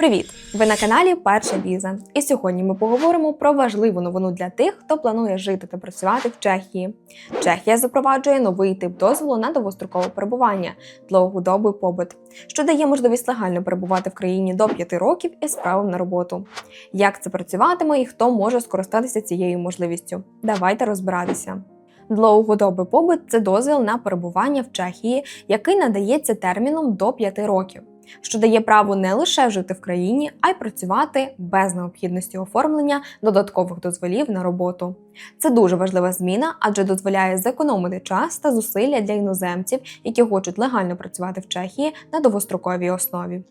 Привіт! Ви на каналі Перша Віза. І сьогодні ми поговоримо про важливу новину для тих, хто планує жити та працювати в Чехії. Чехія запроваджує новий тип дозволу на довгострокове перебування довгодобий побут, що дає можливість легально перебувати в країні до 5 років із правом на роботу. Як це працюватиме і хто може скористатися цією можливістю? Давайте розбиратися. Довгодобий побут це дозвіл на перебування в Чехії, який надається терміном до 5 років що дає право не лише жити в країні, а й працювати без необхідності оформлення додаткових дозволів на роботу. Це дуже важлива зміна, адже дозволяє зекономити час та зусилля для іноземців, які хочуть легально працювати в Чехії на довгостроковій основі.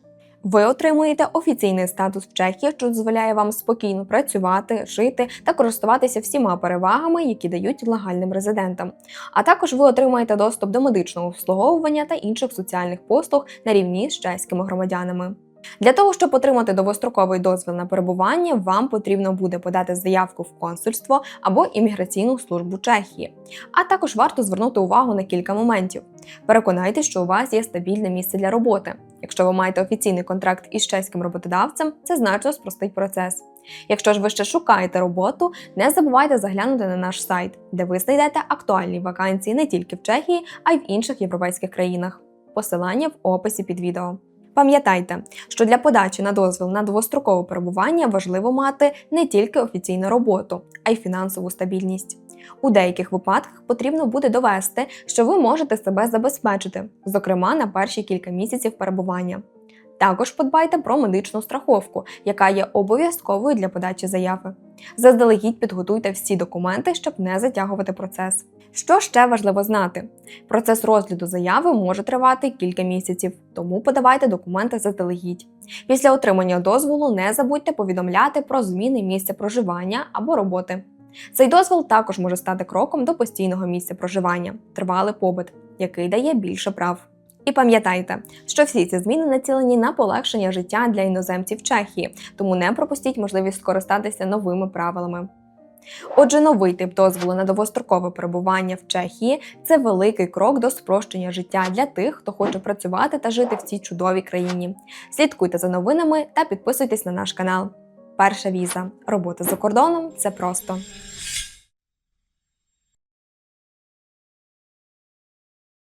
Ви отримуєте офіційний статус в Чехії, що дозволяє вам спокійно працювати, жити та користуватися всіма перевагами, які дають легальним резидентам. А також ви отримаєте доступ до медичного обслуговування та інших соціальних послуг на рівні з чеськими громадянами. Для того, щоб отримати довгостроковий дозвіл на перебування, вам потрібно буде подати заявку в консульство або імміграційну службу Чехії. А також варто звернути увагу на кілька моментів. Переконайтеся, що у вас є стабільне місце для роботи. Якщо ви маєте офіційний контракт із чеським роботодавцем, це значно спростить процес. Якщо ж ви ще шукаєте роботу, не забувайте заглянути на наш сайт, де ви знайдете актуальні вакансії не тільки в Чехії, а й в інших європейських країнах. Посилання в описі під відео. Пам'ятайте, що для подачі на дозвіл на довгострокове перебування важливо мати не тільки офіційну роботу, а й фінансову стабільність. У деяких випадках потрібно буде довести, що ви можете себе забезпечити, зокрема на перші кілька місяців перебування. Також подбайте про медичну страховку, яка є обов'язковою для подачі заяви. Заздалегідь підготуйте всі документи, щоб не затягувати процес. Що ще важливо знати? Процес розгляду заяви може тривати кілька місяців, тому подавайте документи заздалегідь. Після отримання дозволу не забудьте повідомляти про зміни місця проживання або роботи. Цей дозвіл також може стати кроком до постійного місця проживання, тривалий побит, який дає більше прав. І пам'ятайте, що всі ці зміни націлені на полегшення життя для іноземців Чехії, тому не пропустіть можливість скористатися новими правилами. Отже, новий тип дозволу на довгострокове перебування в Чехії це великий крок до спрощення життя для тих, хто хоче працювати та жити в цій чудовій країні. Слідкуйте за новинами та підписуйтесь на наш канал. Перша віза. Робота за кордоном це просто.